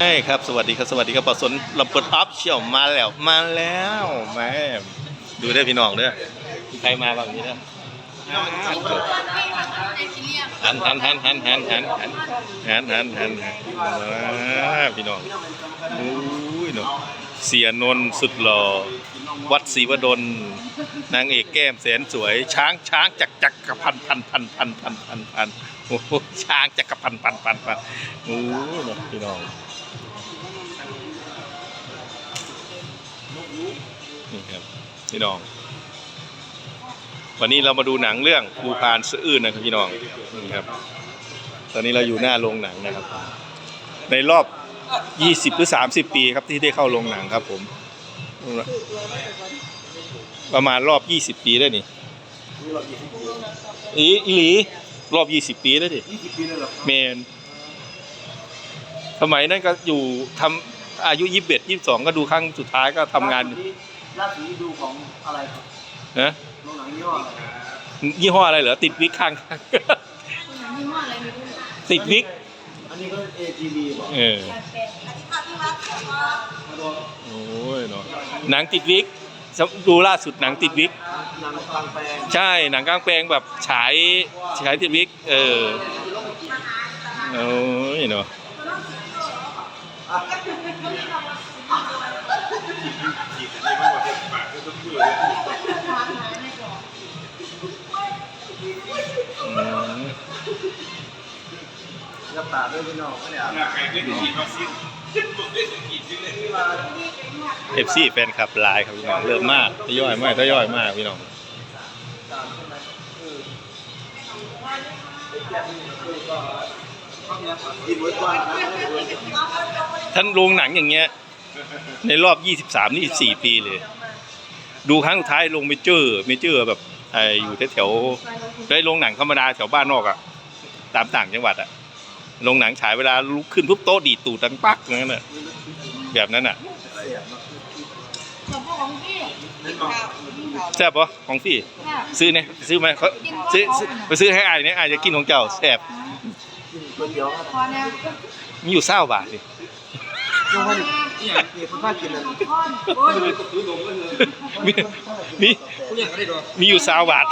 ใช่ครับสวัสดีครับสวัสดีครับปอสนลำเปิดออฟเชียวมาแล้วมาแล้วแม่ดูได้พี่น้องเด้อใครมาบ้างนี้เด้อหันหันหันหันหันหันหันหันหันหันหันพี่น้องอุ้ยเนาะเสียนนสุดหล่อวัดศรีวดลนางเอกแก้มแสนสวย ช้างช้างจักจักรพันพันพันพันพันพันพันโอ้ช้างจักรพันพันพันพันโอ้ยเนาะพี่น้อง พี่น้อง วันนี้เรามาดูหนังเรื่องภูพานสะอื้นนะครับพี่น้องนี่ครับ ตอนนี้เราอยู่หน้าโรงหนังนะครับ ในรอบ 20 หรือ 30 ปีครับที่ได้เข้าโรงหนังครับ ผม ประมาณรอบ 20 ปีได้นี่อีอีหลีรอบ 20 ปีได้ดิเลยเหรอเมนสมัยนั้นก็อยู่ทำอายุยี่สิบเอ็ดยี่สิบสองก็ดูครั้งสุดท้ายก็ทำงาน ล่าสุดนี้ดูของอะไรครับนะโรงหนังยี่ห้ออะไรยี่ห้ออะไรเหรอติดวิกข้างยี่ห้ออะไรไม่รู้ติดวิกอันนี้ก็ AGV บอกเออโอ้ยเนาะหนังติดวิกดูล่าสุดหนังติดวิกหนังกลางแปลงใช่หนังกลางแปลงแบบฉายฉายติดวิกเออโอ้ยเนาะ ด้วยพี่น้องไม่ได้อ่านเอฟซีแฟนคลับไลน์ครับพี่น้องเริ่มมากทยอยมากทยอยมากพี่น้องกินไว้ก่อนท่านโรงหนังอย่างเงี้ย ในรอบ 23 24 ปีเลย ดูครั้งสุดท้ายลงเมเจอร์เมเจอร์แบบไออยู่แถวๆได้โรงหนังธรรมดาแถวบ้านนอกอะตามต่างจังหวัดอะ โรงหนังฉายเวลาลุกขึ้นปุ๊บโต๊ะดีดตูดดังปักอย่างนั้นน่ะแบบนั้นอะของพวกของพี่แซ่บปะของพี่ ค่ะซื้อเนี่ยซื้อไหมเขาซื้อซื้อไปซื้อให้อายเนี่ยอายจะกินของเจ้าแซ่บก๋วยเตี๋ยวครับพอเนี่ยมีอยู่เศร้าบาทดิยังไม่ได้นี่อย่างนี้คนพากินเลยทอนโอ้ยมีมีมีอยู่เศร้าบาท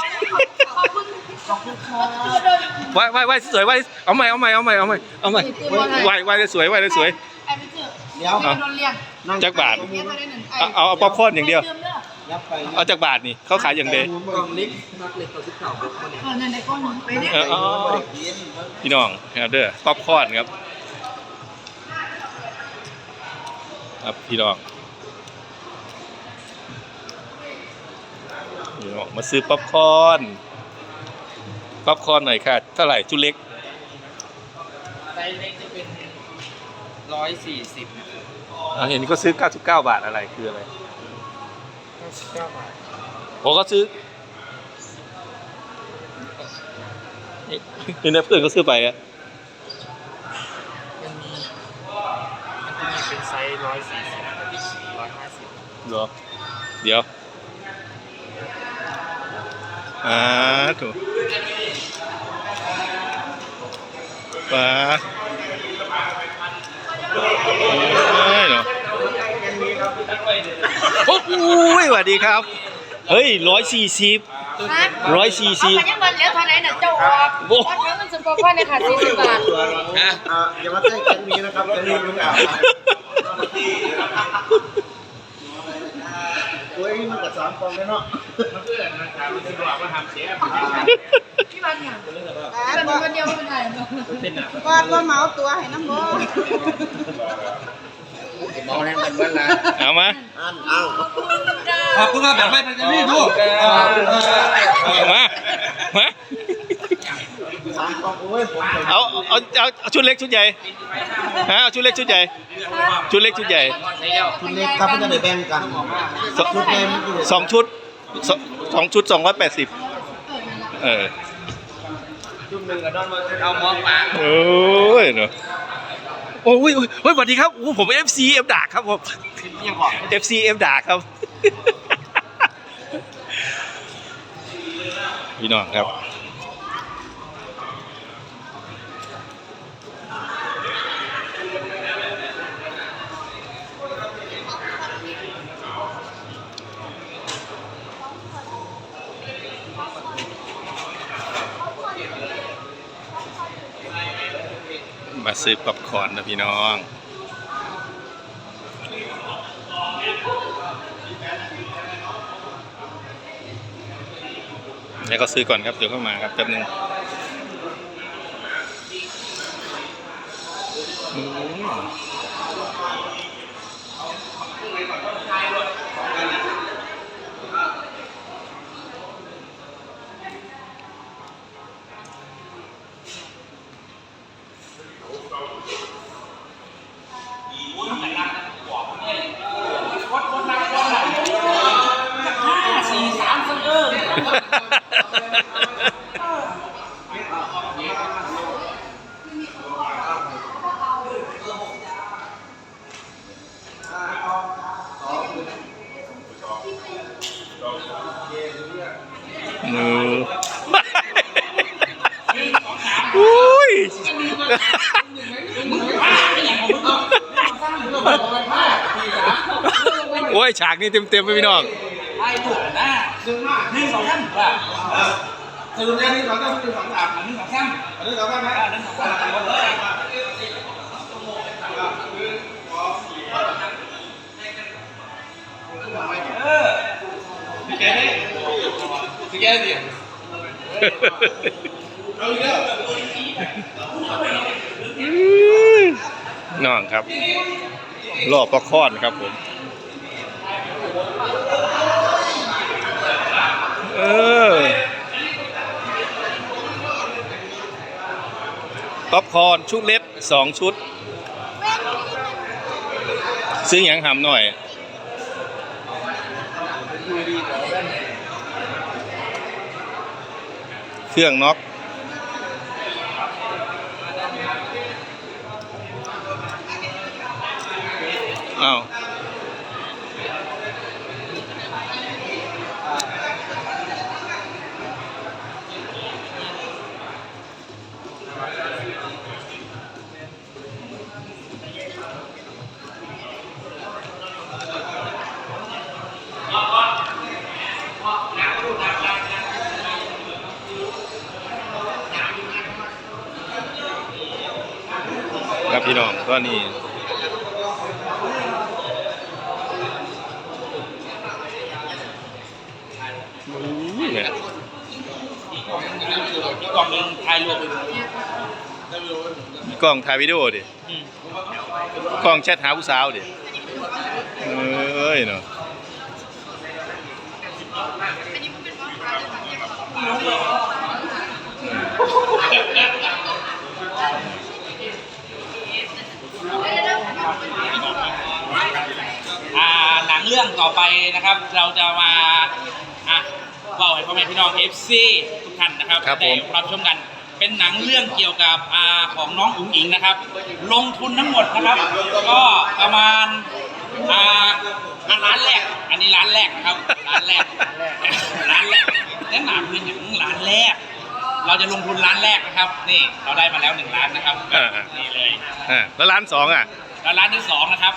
ไหว้ไหว้ไหว้สวยไหว้เอาใหม่เอาใหม่เอาใหม่เอาใหม่เอาใหม่ไหว้ไหว้สวยไหว้สวยไอ้ไปเจอเดี๋ยวพี่โดนเลี้ยงนั่งจักบาทเลี้ยงเขาได้หนึ่งเอาเอาเอาป๊อปคอร์นอย่างเดียวยับไปเอาจากบาทนี่เขาขายอย่างเดียวกล่องเล็กนักเล็กต่อสิบเก้าครับเออในในก้อนหนึ่งไปเนี่ยเออเอาเอาเอาพี่น้องครับเด้อป๊อปคอร์นครับครับพี่น้องพี่น้องมาซื้อป๊อปคอร์น ป๊อปคอร์นหน่อยค่ะ เท่าไหร่ชุดเล็ก ไซส์เล็กจะเป็นร้อยสี่สิบอ่าเห็นก็ซื้อ 99 บาทอะไรคืออะไรเก้าสิบเก้าบาทผมก็ซื้อนี่นะเพื่อนก็ซื้อไปอะมันมีมันจะมีเป็นไซส์ร้อยสี่สิบร้อยห้าสิบเหรอเดี๋ยว อ่าถูก ปลาโอ้ยเนาะโอ้โหสวัสดีครับ เฮ้ยร้อยสี่สิบร้อยสี่สิบเอาไปยังวันแล้วเท่าไหร่น่ะเจ้าออกโอ้วัดเงินมันสุดกว่าเนี่ยค่ะสี่สิบบาทอะอ่าอย่ามาแจ้งแก๊งนี้นะครับแก๊งนี้มันอ่านตัวเองมันกับสามกล่องเลยเนาะพี่วันเนี่ยเป็นวันเดียวไม่เป็นไรเนาะกอดว่าเมาตัวให้น้ำบ่มองแรงเป็นเวลาเอามาอ่านอ้าวขอบคุณครับแบบไม่เป็นจะรีบลูกเอามามาสามกล่องโอ้ยผมไปเอาเอาเอาเอาชุดเล็กชุดใหญ่ฮะเอาชุดเล็กชุดใหญ่ ชุดเล็กชุดใหญ่คุณเล็กครับก็จะได้แบ่งกันสองชุดเต็มคือสองชุดสองสองชุดสองร้อยแปดสิบเออ เอามองปากโอ้ยเนาะโอ้ยโอ้ยโอ้ยสวัสดีครับโอ้ผม FC เอ็มดากครับผมยังก่อน FC เอ็มดากครับ พี่น้องครับ มาซื้อป๊อปคอร์นนะพี่น้องแล้วก็ซื้อก่อนครับ เดี๋ยวเข้ามาครับแป๊บนึง ฉากนี้เต็มๆไปพี่น้องไอ้ถูกนะหนึ่งหนึ่งสองสามว่าสรุปแล้วนี่งสองสามหนึ่งสองสามหนึ่งสองสามหนึ่งสองสามไหมหนึ่งสองสามหมดเลยพี่แกนี่พี่แกนี่เอาอีกแล้วน้องครับรอบประคอนครับผม ออป๊อปคอนชุดเล็กสองชุด ซื้อหยังหำหน่อยเครื่องน็อกอ้าว ครับพี่น้องก็นี่เนี่ยกล่องหนึ่งถ่ายรวมไปกล้องถ่ายวิดีโอดิกล้องแชทหาผู้สาวดิเอ้ยเนาะอ่า รื่องต่อไปนะครับ เราจะมาอะเล่าให้พ่อแม่พี่น้อง FC ทุกท่านนะครับครับผมได้รับชมกัน เป็นหนังเรื่องเกี่ยวกับอ่าของน้องอุ๋งอิงนะครับ ลงทุนทั้งหมดนะครับ ก็ประมาณอ่าอะร้านแรก อันนี้ร้านแรกนะครับร้านแรกร้านแรกแนะนำเพื่อนอย่างร้านแรก เราจะลงทุนร้านแรกนะครับ นี่เราได้มาแล้วหนึ่งร้านนะครับอ่านี่เลย อ่าแล้วร้านสองอะ แล้วร้านที่สองนะครับ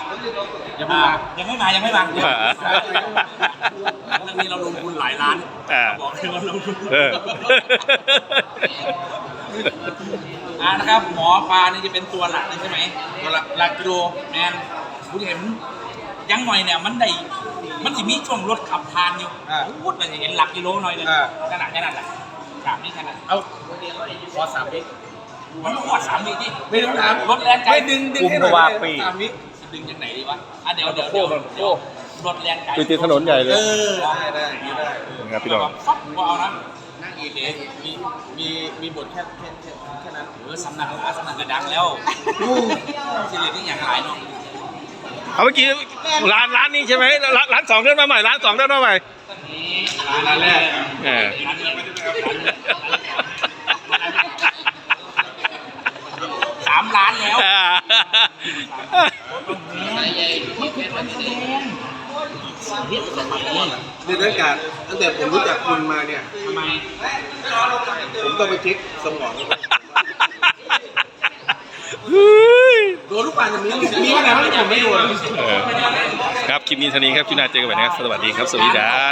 ยังไม่มายังไม่มายังไม่มาอ่าเรื่องนี้เราลงทุนหลายล้านอ่าบอกเลยว่าลงทุนเอออ่านะครับหมอปลานี่จะเป็นตัวหลักเลยใช่ไหมตัวหลักหลักกิโลแมนคุณเห็นยังหน่อยเนี่ยมันได้มันจะมีช่วงรถขับทานอยู่พูดมันจะเห็นหลักกิโลหน่อยเลยขนาดขนาดแหละสามนี่ขนาดเอาขอสามวิ มันต้องวัดสามวิที่ไม่ต้องถามรถแรงไกลไม่ดึงดึงให้หน่อยสามวิดึงจากไหนดีวะอะเดี๋ยวเดี๋ยวเดี๋ยวเดี๋ยวรถแรงไกลคือติดถนนใหญ่เลยเออได้ได้ได้ครับพี่น้องฟับก็เอานะนั่งอีกเองมีมีมีบทแค่แค่แค่แค่นั้นเออสำนักละสำนักกระดังแล้วสิรินี่อย่างไรเนาะเอาเมื่อกี้ร้านร้านนี้ใช่ไหมร้านร้านสองเดินมาใหม่ร้านสองเดินมาใหม่ร้านแรกเออร้านแรกามล้านแล้วในเรื่องการตั้งแต่ผมรู้จักคุณมาเนี่ย ทำไมผมต้องไปเช็คสมองโดนลูกปาอย่างนี้มีวันไหนบ้างที่ผมไม่โดน เออครับคลิปนี้เท่านี้ครับคลิปหน้าเจอกันใหม่นะครับ สวัสดีครับ สวัสดีครับ